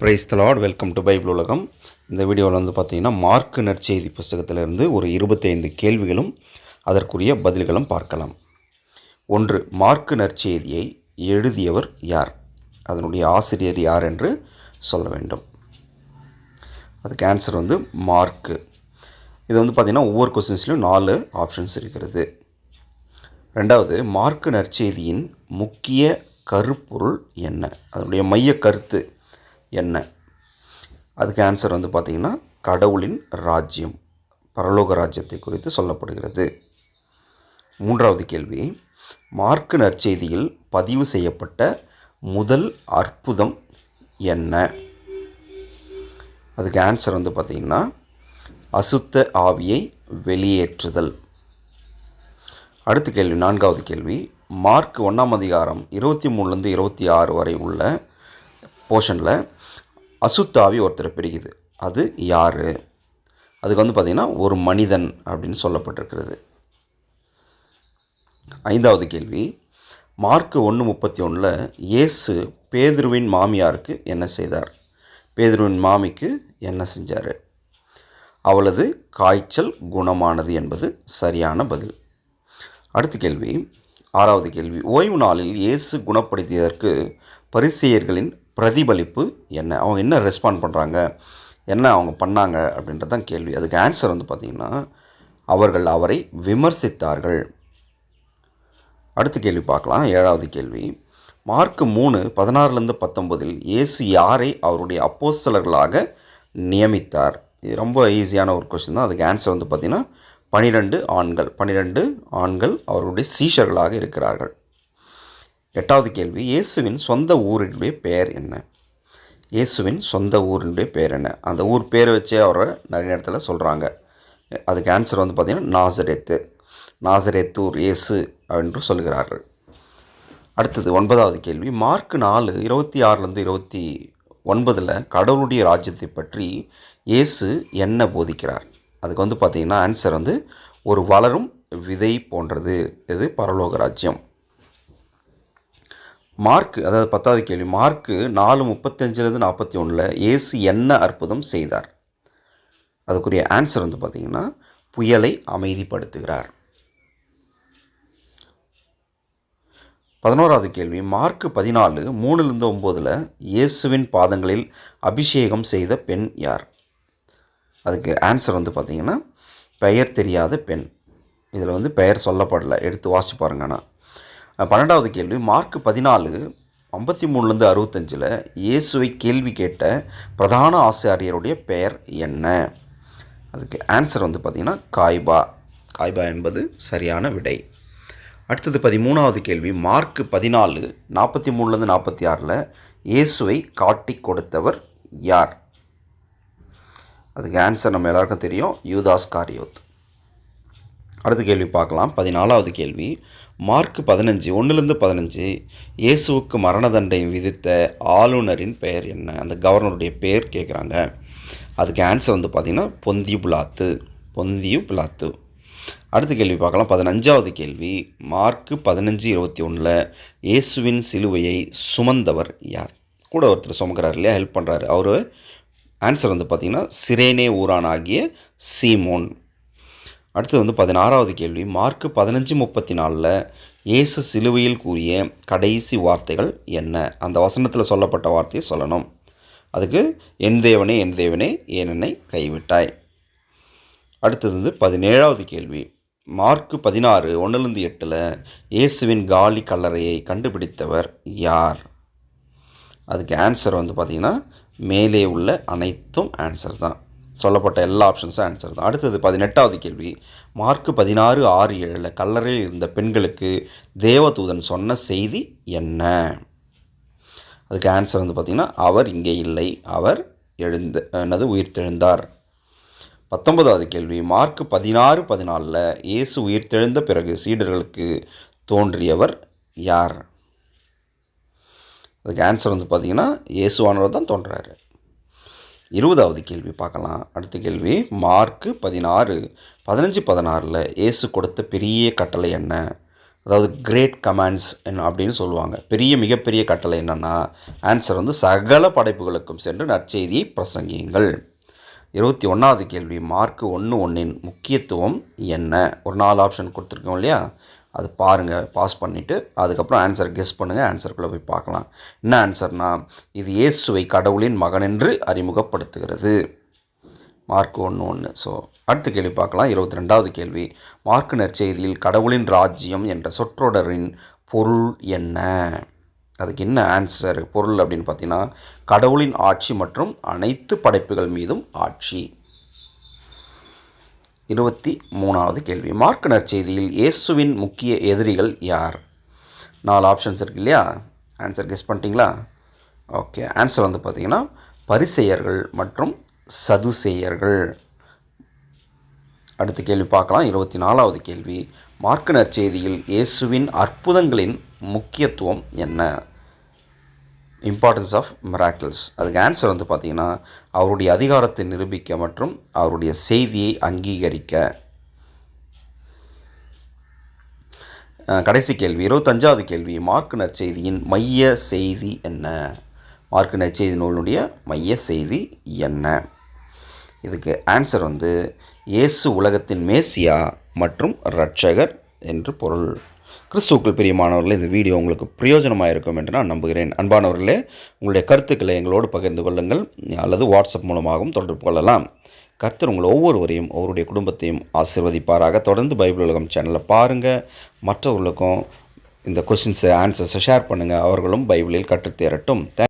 Praise the Lord welcome to Bible உலகம். இந்த வீடியோவில் வந்து பார்த்தீங்கன்னா மார்க்கு நற்செய்தி புஸ்தகத்திலிருந்து ஒரு இருபத்தைந்து கேள்விகளும் அதற்குரிய பதில்களும் பார்க்கலாம். ஒன்று மார்க்கு நற்செய்தியை எழுதியவர் யார்? அதனுடைய ஆசிரியர் யார் என்று சொல்ல வேண்டும். அதுக்கு ஆன்சர் வந்து மார்க்கு இது வந்து பார்த்திங்கன்னா ஒவ்வொரு கொஸ்டின்ஸ்லையும் நாலு ஆப்ஷன்ஸ் இருக்கிறது. ரெண்டாவது மார்க்கு நற்செய்தியின் முக்கிய கருப்பொருள் என்ன? அதனுடைய மைய கருத்து என்ன? அதுக்கு ஆன்சர் வந்து பார்த்திங்கன்னா கடவுளின் ராஜ்யம் பரலோக ராஜ்யத்தை குறித்து சொல்லப்படுகிறது. மூன்றாவது கேள்வி மார்க்கு நற்செய்தியில் பதிவு செய்யப்பட்ட முதல் அற்புதம் என்ன? அதுக்கு ஆன்சர் வந்து பார்த்திங்கன்னா அசுத்த ஆவியை வெளியேற்றுதல். அடுத்த கேள்வி நான்காவது கேள்வி மார்க் ஒன்றாம் அதிகாரம் இருபத்தி மூணுலேருந்து இருபத்தி ஆறு வரை உள்ள போர்ஷனில் அசுத்தாவி ஒருத்தரை பிரிக்குது. அது யார்? அதுக்கு வந்து பார்த்திங்கன்னா ஒரு மனிதன் அப்படின்னு சொல்லப்பட்டிருக்கிறது. ஐந்தாவது கேள்வி. மார்க் ஒன்று முப்பத்தி ஒன்றில் இயேசு பேதுருவின் மாமியாருக்கு என்ன செய்தார்? பேதுருவின் மாமிக்கு என்ன செஞ்சார்? அவளது காய்ச்சல் குணமானது என்பது சரியான பதில். அடுத்த கேள்வி. ஆறாவது கேள்வி. ஓய்வு நாளில் இயேசு குணப்படுத்தியதற்கு பரிசெயர்களின் பிரதிபலிப்பு என்ன? அவங்க என்ன ரெஸ்பாண்ட் பண்ணுறாங்க என்ன அவங்க பண்ணாங்க? அப்படின்றது தான் கேள்வி. அதுக்கு ஆன்சர் வந்து பார்த்திங்கன்னா அவர்கள் அவரை விமர்சித்தார்கள். அடுத்த கேள்வி பார்க்கலாம். ஏழாவது கேள்வி. மார்க் மூணு பதினாறுலேருந்து பத்தொன்பதில் இயேசு யாரை அவருடைய அப்போஸ்தலர்களாக நியமித்தார்? இது ரொம்ப ஈஸியான ஒரு கொஸ்டின் தான். அதுக்கு ஆன்சர் வந்து பார்த்திங்கன்னா பனிரெண்டு ஆண்கள் பனிரெண்டு ஆண்கள் அவருடைய சீஷர்களாக இருக்கிறார்கள். எட்டாவது கேள்வி இயேசுவின் சொந்த ஊரினுடைய பெயர் என்ன? இயேசுவின் சொந்த ஊரினுடைய பெயர் என்ன? அந்த ஊர் பேரை வச்சே அவரை நிறைய இடத்துல சொல்கிறாங்க அதுக்கு ஆன்சர் வந்து பார்த்திங்கன்னா நாசரேத்து. நாசரேத்தூர் இயேசு என்று சொல்கிறார்கள் அடுத்தது ஒன்பதாவது கேள்வி மார்க் நாலு இருபத்தி ஆறுலேருந்து இருபத்தி ஒன்பதில் கடவுளுடைய ராஜ்யத்தை பற்றி இயேசு என்ன போதிக்கிறார்? அதுக்கு வந்து பார்த்திங்கன்னா ஆன்சர் வந்து ஒரு வளரும் விதை போன்றது. இது பரலோக ராஜ்யம். மார்க்கு அதாவது பத்தாவது கேள்வி மார்க்கு நாலு முப்பத்தஞ்சிலேருந்து நாற்பத்தி ஒன்றில் ஏசு என்ன அற்புதம் செய்தார்? அதுக்குரிய ஆன்சர் வந்து பார்த்திங்கன்னா புயலை அமைதிப்படுத்துகிறார். பதினோராவது கேள்வி மார்க் பதினாலு மூணுலேருந்து ஒம்போதில் இயேசுவின் பாதங்களில் அபிஷேகம் செய்த பெண் யார்? அதுக்கு ஆன்சர் வந்து பார்த்திங்கன்னா பெயர் தெரியாத பெண். இதில் வந்து பெயர் சொல்லப்படலை எடுத்து வாசிச்சு பாருங்கண்ணா பன்னெண்டாவது கேள்வி மார்க் பதினாலு ஐம்பத்தி மூணுலேருந்து அறுபத்தஞ்சில் இயேசுவை கேள்வி கேட்ட பிரதான ஆசிரியருடைய பெயர் என்ன? அதுக்கு ஆன்சர் வந்து பார்த்திங்கன்னா காய்பா. காய்பா என்பது சரியான விடை. அடுத்தது பதிமூணாவது கேள்வி மார்க் பதினாலு நாற்பத்தி மூணுலேருந்து நாற்பத்தி ஆறில் இயேசுவை காட்டி கொடுத்தவர் யார்? அதுக்கு ஆன்சர் நம்ம எல்லாருக்கும் தெரியும் யூதாஸ் காரியோத். அடுத்த கேள்வி பார்க்கலாம். பதினாலாவது கேள்வி. மார்க் பதினஞ்சு ஒன்றுலேருந்து பதினஞ்சு இயேசுவுக்கு மரண தண்டை விதித்த ஆளுநரின் பெயர் என்ன? அந்த கவர்னருடைய பெயர் கேட்குறாங்க அதுக்கு ஆன்சர் வந்து பார்த்திங்கன்னா பொந்தியு பிளாத்து பொந்தியு பிளாத்து அடுத்த கேள்வி பார்க்கலாம். பதினஞ்சாவது கேள்வி. மார்க்கு பதினஞ்சு இருபத்தி ஒன்றில் இயேசுவின் சிலுவையை சுமந்தவர் யார்? கூட ஒருத்தர் சுமக்கிறார் இல்லையா? ஹெல்ப் பண்ணுறாரு அவர் ஆன்சர் வந்து பார்த்திங்கன்னா சிரேனே ஊரான் ஆகிய சீமோன். அடுத்தது வந்து பதினாறாவது கேள்வி. மார்க் பதினஞ்சு முப்பத்தி நாலில் இயேசு சிலுவையில் கூறிய கடைசி வார்த்தைகள் என்ன? அந்த வசனத்தில் சொல்லப்பட்ட வார்த்தையை சொல்லணும். அதுக்கு என் தேவனே என் தேவனே ஏன் கைவிட்டாய்? அடுத்தது வந்து பதினேழாவது கேள்வி. மார்க் பதினாறு ஒன்றுலேருந்து எட்டில் இயேசுவின் காலி கல்லறையை கண்டுபிடித்தவர் யார்? அதுக்கு ஆன்சர் வந்து பார்த்திங்கன்னா மேலே உள்ள அனைத்தும் ஆன்சர் தான். சொல்லப்பட்ட எல்லா ஆப்ஷன்ஸும் ஆன்சர் தான். அடுத்தது பதினெட்டாவது கேள்வி. மார்க் பதினாறு ஆறு ஏழில் கல்லறையில் இருந்த பெண்களுக்கு தேவதூதன் சொன்ன செய்தி என்ன? அதுக்கு ஆன்சர் வந்து பார்த்திங்கன்னா அவர் இங்கே இல்லை. அவர் எழுந்த என்னது உயிர்த்தெழுந்தார். பத்தொன்பதாவது கேள்வி. மார்க் பதினாறு பதினாலில் இயேசு உயிர்த்தெழுந்த பிறகு சீடர்களுக்கு தோன்றியவர் யார்? அதுக்கு ஆன்சர் வந்து பார்த்திங்கன்னா இயேசுவானவர் தான் தோன்றாரு. இருபதாவது கேள்வி பார்க்கலாம். அடுத்த கேள்வி மார்க்கு பதினாறு பதினஞ்சு பதினாறில் இயேசு கொடுத்த பெரிய கட்டளை என்ன? அதாவது கிரேட் கமாண்ட்ஸ் அப்படின்னு சொல்லுவாங்க. பெரிய மிகப்பெரிய கட்டளை என்னென்னா ஆன்சர் வந்து சகல படைப்புகளுக்கும் சென்று நற்செய்தியை பிரசங்கியுங்கள். இருபத்தி ஒன்றாவது கேள்வி மார்க் ஒன்று ஒன்றின் முக்கியத்துவம் என்ன? ஒரு நாலு ஆப்ஷன் கொடுத்துருக்கோம் இல்லையா? அது பாருங்கள் பாஸ் பண்ணிவிட்டு அதுக்கப்புறம் ஆன்சர் கெஸ் பண்ணுங்கள் ஆன்சருக்குள்ளே போய் பார்க்கலாம். என்ன ஆன்சர்னா இது இயேசுவை கடவுளின் மகன் என்று அறிமுகப்படுத்துகிறது. மார்க் ஒன்று ஒன்று ஸோ அடுத்த கேள்வி பார்க்கலாம். இருபத்தி ரெண்டாவது கேள்வி. மார்க் நற்செய்தியில் கடவுளின் ராஜ்யம் என்ற சொற்றொடரின் பொருள் என்ன? அதுக்கு என்ன ஆன்சர் பொருள் அப்படின்னு பார்த்தீங்கன்னா கடவுளின் ஆட்சி மற்றும் அனைத்து படைப்புகள் மீதும் ஆட்சி. இருபத்தி மூணாவது கேள்வி. மார்க் நற்செய்தியில் இயேசுவின் முக்கிய எதிரிகள் யார்? நாலு ஆப்ஷன்ஸ் இருக்கு இல்லையா? ஆன்சர் கெஸ் பண்ணிட்டீங்களா? ஓகே ஆன்சர் வந்து பார்த்தீங்கன்னா பரிசெயர்கள் மற்றும் சதுசேயர்கள். அடுத்த கேள்வி பார்க்கலாம். இருபத்தி நாலாவது கேள்வி. மார்க் நற்செய்தியில் இயேசுவின் அற்புதங்களின் முக்கியத்துவம் என்ன? இம்பார்ட்டன்ஸ் ஆஃப் மிராக்கிள்ஸ் அதுக்கு ஆன்சர் வந்து பார்த்திங்கன்னா அவருடைய அதிகாரத்தை நிரூபிக்க மற்றும் அவருடைய செய்தியை அங்கீகரிக்க. கடைசி கேள்வி இருபத்தஞ்சாவது கேள்வி மார்க் நற்செய்தியின் மைய செய்தி என்ன? மார்க் நற்செய்தி நூலுடைய மைய செய்தி என்ன? இதுக்கு ஆன்சர் வந்து இயேசு உலகத்தின் மேசியா மற்றும் இரட்சகர் என்று பொருள். கிறிஸ்துவுக்குள் பிரியமானவர்களே இந்த வீடியோ உங்களுக்கு பிரயோஜனமாக இருக்கும் என்று நான் நம்புகிறேன். அன்பானவர்களே உங்களுடைய கருத்துக்களை எங்களோடு பகிர்ந்து கொள்ளுங்கள் அல்லது வாட்ஸ்அப் மூலமாகவும் தொடர்பு கொள்ளலாம். கர்த்தர் உங்கள் ஒவ்வொருவரையும் அவருடைய குடும்பத்தையும் ஆசிர்வதிப்பாராக. தொடர்ந்து பைபிள் உலகம் சேனலை பாருங்கள் மற்றவர்களுக்கும் இந்த கொஸ்டின்ஸை ஆன்சர்ஸை ஷேர் பண்ணுங்கள் அவர்களும் பைபிளில் கற்றுத்தேரட்டும்.